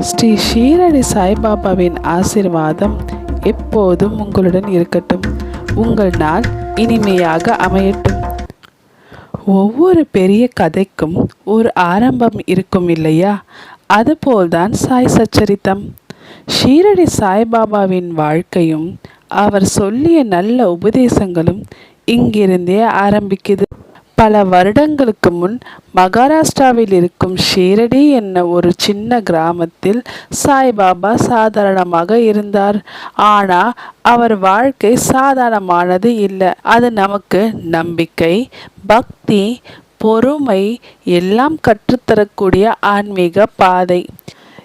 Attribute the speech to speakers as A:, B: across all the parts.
A: ஸ்ரீ ஷீரடி சாய்பாபாவின் ஆசிர்வாதம் எப்போதும் உங்களுடன் இருக்கட்டும். உங்கள் நாள் இனிமையாக அமையட்டும். ஒவ்வொரு பெரிய கதைக்கும் ஒரு ஆரம்பம் இருக்கும் இல்லையா? அதுபோல்தான் சாய் சச்சரித்தம். ஷீரடி சாய்பாபாவின் வாழ்க்கையும் அவர் சொல்லிய நல்ல உபதேசங்களும் இங்கிருந்தே ஆரம்பிக்குது. பல வருடங்களுக்கு முன் மகாராஷ்டிராவில் இருக்கும் ஷீரடி என்ன ஒரு சின்ன கிராமத்தில் சாய்பாபா சாதாரணமாக இருந்தார். ஆனா அவர் வாழ்க்கை சாதாரணமானது இல்லை. அது நமக்கு நம்பிக்கை பக்தி பொறுமை எல்லாம் கற்றுத்தரக்கூடிய ஆன்மீக பாதை.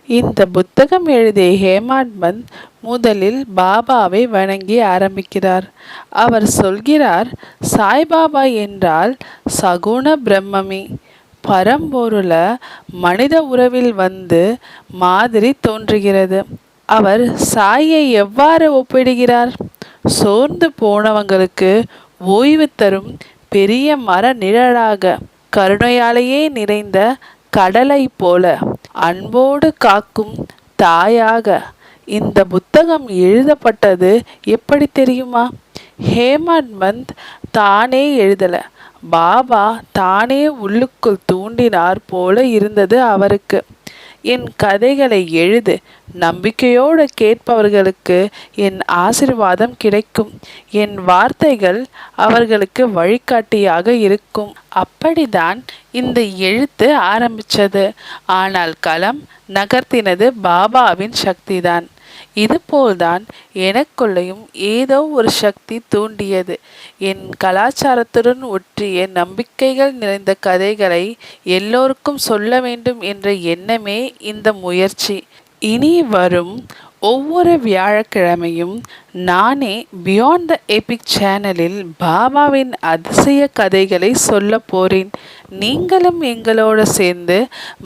A: இந்த புத்தகம் எழுதிய ஹேமாட் பந்த் முதலில் பாபாவை வணங்கி ஆரம்பிக்கிறார். அவர் சொல்கிறார் சாய்பாபா என்றால் சகுண பிரம்மமி. பரம்பொருள மனித உறவில் வந்து மாதிரி தோன்றுகிறது. அவர் சாயை எவ்வாறு ஒப்பிடுகிறார்? சோர்ந்து போனவங்களுக்கு ஓய்வு தரும் பெரிய மர நிழலாக கருணையாலேயே நிறைந்த கடலை போல. அன்போடு காக்கும் தாயாக இந்த புத்தகம் எழுதப்பட்டது எப்படி தெரியுமா? ஹேமந்த் மந்த் தானே எழுதல. பாபா தானே உள்ளுக்குள் தூண்டினார் போல இருந்தது அவருக்கு. என் கதைகளை எழுது. நம்பிக்கையோடு கேட்பவர்களுக்கு என் ஆசிர்வாதம் கிடைக்கும். என் வார்த்தைகள் அவர்களுக்கு வழிகாட்டியாக இருக்கும். அப்படிதான் இந்த எழுத்து ஆரம்பித்தது. ஆனால் களம் நகர்த்தினது பாபாவின் சக்திதான். இதுபோல்தான் எனக்குள்ளேயும் ஏதோ ஒரு சக்தி தூண்டியது. என் கலாச்சாரத்துடன் ஒற்றிய நம்பிக்கைகள் நிறைந்த கதைகளை எல்லோருக்கும் சொல்ல வேண்டும் என்ற எண்ணமே இந்த முயற்சி. இனி வரும் ஒவ்வொரு வியாழக்கிழமையும் நானே பியாண்ட் த எபிக் சேனலில் பாபாவின் அதிசய கதைகளை சொல்ல போறேன். நீங்களும் எங்களோட சேர்ந்து